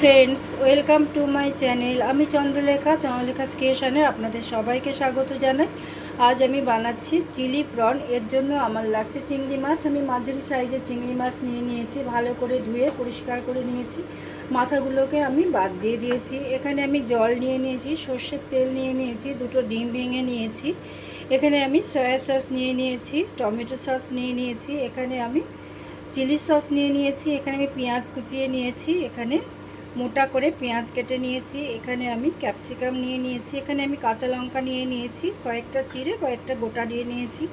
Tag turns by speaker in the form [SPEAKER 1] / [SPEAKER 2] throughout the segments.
[SPEAKER 1] Friends welcome to my channel আমি চন্দ্রলেখা চন্দ্রলেখা স্টেশনে আপনাদের সবাইকে স্বাগত জানাই। আজ আমি বানাচ্ছি চিলি প্রন। এর জন্য আমার লাগছে চিংড়ি মাছ। আমি মাঝারি সাইজের চিংড়ি মাছ নিয়ে নিয়েছি। ভালো করে ধুয়ে, পরিষ্কার করে নিয়েছি। মাথাগুলোকে আমি বাদ দিয়ে দিয়েছি। এখানে আমি জল নিয়ে নিয়েছি, সর্ষের তেল নিয়ে নিয়েছি, দুটো ডিম ভেঙে নিয়েছি। এখানে আমি সয়া সস নিয়ে নিয়েছি, টমেটো সস নিয়ে নিয়েছি। এখানে আমি চিলি সস নিয়ে নিয়েছি। এখানে আমি পেঁয়াজ কুচিয়ে নিয়েছি। এখানে মোটা করে পেঁয়াজ কেটে নিয়েছি, এখানে আমি ক্যাপসিকাম নিয়ে নিয়েছি, এখানে আমি কাঁচা লঙ্কা নিয়ে নিয়েছি, কয়েকটা চিড়ে, কয়েকটা গোটা দিয়ে নিয়েছি।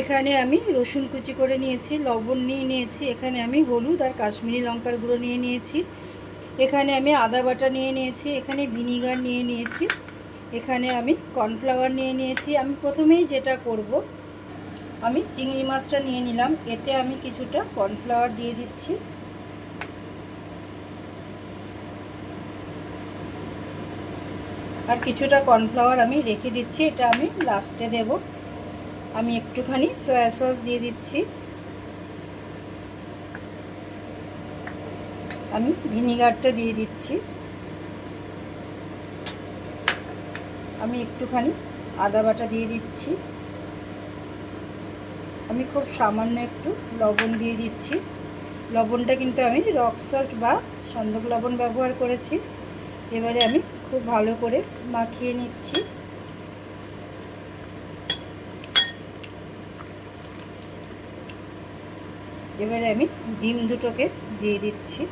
[SPEAKER 1] এখানে আমি রসুন কুচি করে নিয়েছি, লবণ নিয়ে নিয়েছি, এখানে আমি হলুদ আর কাশ্মীরি লঙ্কার গুঁড়ো নিয়ে নিয়েছি। এখানে আমি আদা বাটা নিয়ে নিয়েছি, এখানে ভিনিগার নিয়ে নিয়েছি, এখানে আমি কর্নফ্লাওয়ার নিয়ে নিয়েছি। আমি প্রথমেই যেটা করব, আমি চিংড়ি মাছটা নিয়ে নিলাম, এতে আমি কিছুটা কর্নফ্লাওয়ার দিয়ে দিচ্ছি। আর কিছুটা কর্নফ্লাওয়ার আমি রেখে দিচ্ছি, এটা আমি লাস্টে দেব। আমি একটুখানি সয়া সস দিয়ে দিচ্ছি। আমি ভিনিগারটা দিয়ে দিচ্ছি। আমি একটুখানি আদা বাটা দিয়ে দিচ্ছি। আমি খুব সামান্য একটু লবণ দিয়ে দিচ্ছি। লবণটা কিন্তু আমি রক সল্ট বা সন্দক লবণ ব্যবহার করেছি। এবারে আমি খুব ভালো করে মাখিয়ে নিচ্ছি। এবারে আমি ডিম দুটোকে দিয়ে দিচ্ছি।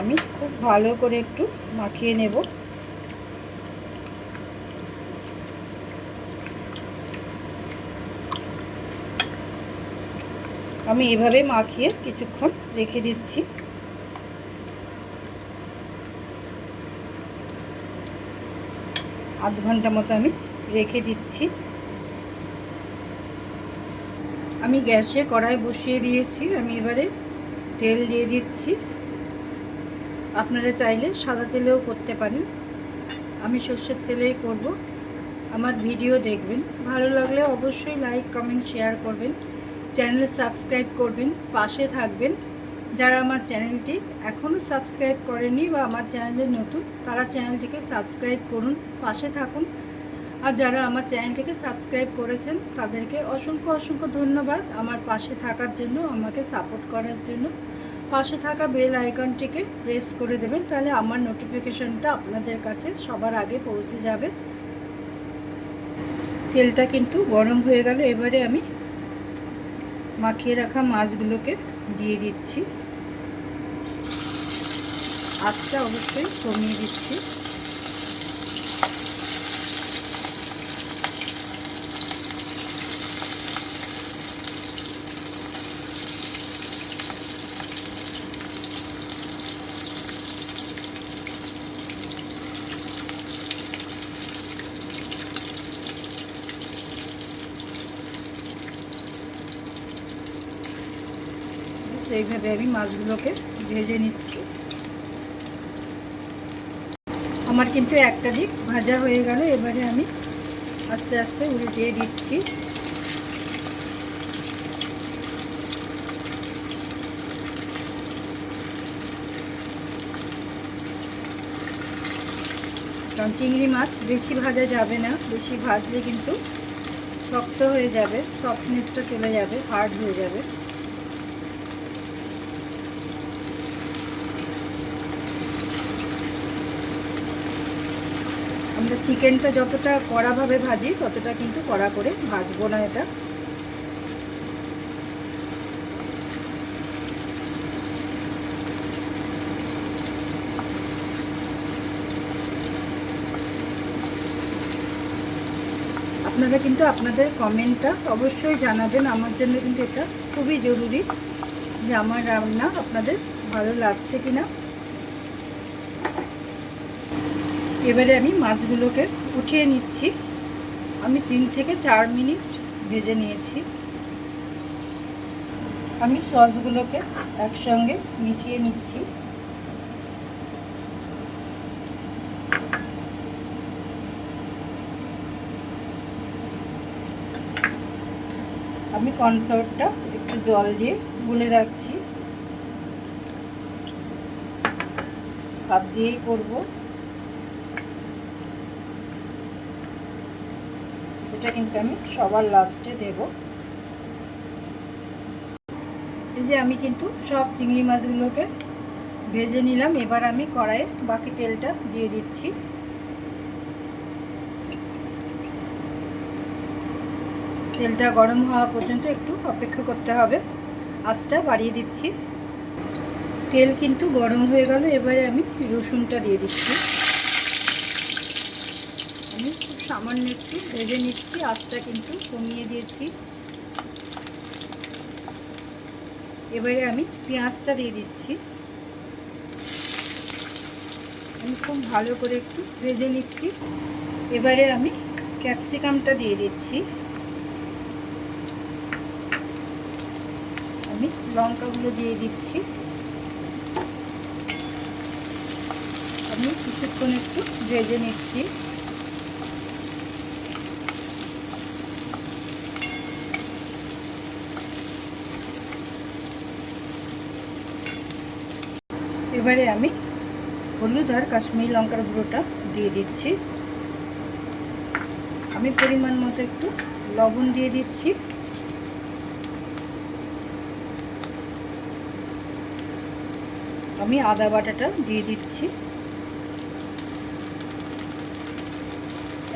[SPEAKER 1] আমি খুব ভালো করে একটু মাখিয়ে নেব। আমি এভাবে মাখিয়ে কিছুক্ষণ রেখে দিচ্ছি। আধ ঘণ্টা মতো আমি রেখে দিচ্ছি। আমি গ্যাসে কড়াই বসিয়ে দিয়েছি, আমি এবারে তেল দিয়ে দিচ্ছি। আপনারা চাইলে সাদা তেলেও করতে পারেন। আমি সর্ষের তেলেই করব। আমার ভিডিও দেখবেন। ভালো লাগলে অবশ্যই লাইক, কমেন্ট, শেয়ার করবেন। চ্যানেল সাবস্ক্রাইব করবেন। পাশে থাকবেন। যারা আমার চ্যানেলটি এখনও সাবস্ক্রাইব করেনি বা আমার চ্যানেলে নতুন, তারা চ্যানেলটিকে সাবস্ক্রাইব করুন, পাশে থাকুন। আর যারা আমার চ্যানেলটিকে সাবস্ক্রাইব করেছেন, তাদেরকে অসংখ্য অসংখ্য ধন্যবাদ আমার পাশে থাকার জন্য, আমাকে সাপোর্ট করার জন্য। পাশে থাকা বেল আইকনটিকে প্রেস করে দেবেন, তাহলে আমার নোটিফিকেশনটা আপনাদের কাছে সবার আগে পৌঁছে যাবে। তেলটা কিন্তু গরম হয়ে গেল, এবারে আমি মাখিয়ে রাখা মাছগুলোকে দিয়ে দিচ্ছি। আটটা অবশ্যই কমিয়ে দিচ্ছি। এইভাবে আমি মাছগুলোকে ভেজে নিচ্ছি। আমার কিন্তু একটা দিক ভাজা হয়ে গেল, এবারে আমি আস্তে আস্তে উল্টিয়ে দিচ্ছি। কারণ চিংড়ি মাছ বেশি ভাজা যাবে না, বেশি ভাজলে কিন্তু শক্ত হয়ে যাবে সফটনেসটা চলে যাবে হার্ড হয়ে যাবে। চিকেনটা যতটা কড়াভাবে ভাজি, ততটা কিন্তু কড়া করে ভাজবো না এটা। আপনারা কিন্তু আপনাদের কমেন্টটা অবশ্যই জানাবেন, আমার জন্য কিন্তু এটা খুবই জরুরি যে আমার রান্না আপনাদের ভালো লাগছে কিনা। এবারে আমি মাছগুলোকে উঠিয়ে নিচ্ছি। আমি তিন থেকে চার মিনিট ভেজে নিয়েছি। আমি সসগুলোকে একসঙ্গে মিশিয়ে নিচ্ছি। আমি কর্নফ্লাওয়ারটা একটু জল দিয়ে গুলে রাখছি। হাত দিয়েই করব। এটা কিন্তু আমি সবার লাস্টে দেব। এই যে আমি কিন্তু সব চিংড়ি মাছগুলোকে ভেজে নিলাম। এবার আমি কড়াইয়ে বাকি তেলটা দিয়ে দিচ্ছি। তেলটা গরম হওয়া পর্যন্ত একটু অপেক্ষা করতে হবে। আঁচটা বাড়িয়ে দিচ্ছি। তেল কিন্তু গরম হয়ে গেল। এবারে আমি রসুনটা দিয়ে দিচ্ছি। আমি খুব সামান্য একটু ভেজে নিচ্ছি, আঁচটা কিন্তু কমিয়ে দিয়েছি। এবারে আমি পেঁয়াজটা দিয়ে দিচ্ছি। আমি খুব ভালো করে একটু ভেজে নিচ্ছি। এবারে আমি ক্যাপসিকামটা দিয়ে দিচ্ছি। আমি লঙ্কাগুলো দিয়ে দিচ্ছি। আমি কিছুক্ষণ একটু ভেজে নিচ্ছি। এবারে আমি হলুদ আর কাশ্মীরি লঙ্কার গুঁড়োটা দিয়ে দিচ্ছি। আমি পরিমাণ মতো একটু লবণ দিয়ে দিচ্ছি। আমি আদা বাটাটা দিয়ে দিচ্ছি।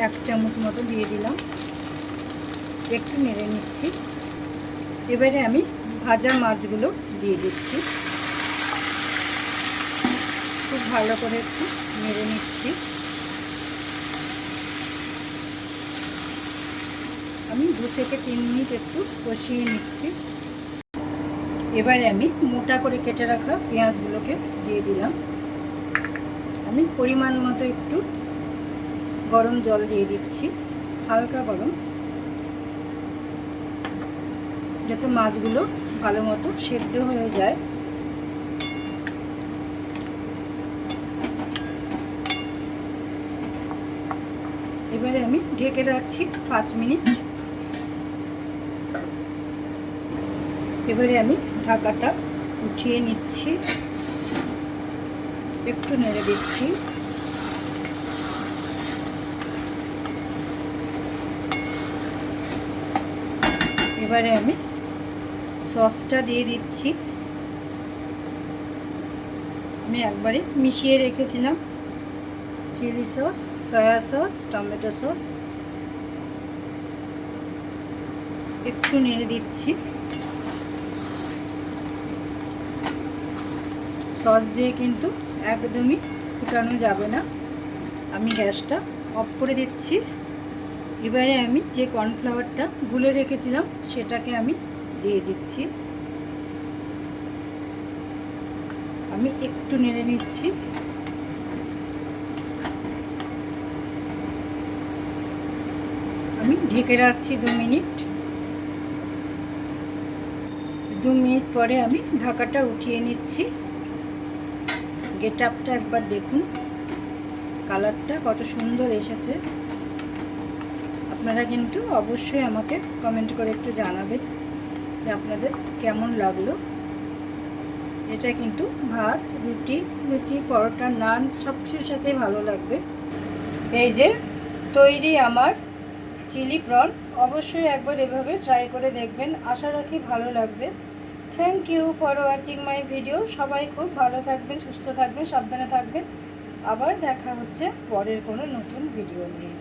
[SPEAKER 1] এক চামচ মতো দিয়ে দিলাম। একটু নেড়ে নিচ্ছি। এবারে আমি ভাজা মাছগুলো দিয়ে দিচ্ছি। ভালো করে একটু নেড়ে নিচ্ছি। আমি দু থেকে তিন মিনিট একটু কষিয়ে নিচ্ছি। এবারে আমি মোটা করে কেটে রাখা পেঁয়াজগুলোকে দিয়ে দিলাম। আমি পরিমাণ মতো একটু গরম জল দিয়ে দিচ্ছি, হালকা গরম। যাতে মাছগুলো ভালো মতো সেদ্ধ হয়ে যায়। এবারে আমি ঢেকে রাখছি পাঁচ মিনিট। এবারে আমি ঢাকাটা উঠিয়ে নিচ্ছি। একটু নেড়ে দিচ্ছি। এবারে আমি সসটা দিয়ে দিচ্ছি। আমি একবারে মিশিয়ে রেখেছিলাম chilli sauce. Soya sauce tomato sauce একটু নেড়ে দিচ্ছি। সস দিয়ে কিন্তু একদমই ফুটানো যাবে না। আমি গ্যাসটা অফ করে দিচ্ছি। এবারে আমি যে কর্নফ্লাওয়ারটা গুলে রেখেছিলাম, সেটাকে আমি দিয়ে দিচ্ছি। আমি একটু নেড়ে নিচ্ছি। ঢেকে রাখছি দু মিনিট। দু মিনিট পরে আমি ঢাকাটা উঠিয়ে নিচ্ছি। গেট আপটা একবার দেখুন। কালারটা কত সুন্দর এসেছে। আপনারা কিন্তু অবশ্যই আমাকে কমেন্ট করে একটু জানাবেন যে আপনাদের কেমন লাগল। এটা কিন্তু ভাত, রুটি, লুচি, পরোটা, নান সব কিছুর সাথেই ভালো লাগবে। এই যে তৈরি আমার চিলি প্রন, অবশ্যই একবার এভাবে ট্রাই করে দেখবেন। আশা রাখি ভালো লাগবে। Thank you for watching my video সবাই খুব ভালো থাকবেন, সুস্থ থাকবেন, সাবধানে থাকবেন। আবার দেখা হচ্ছে পরের কোনো নতুন ভিডিও নিয়ে।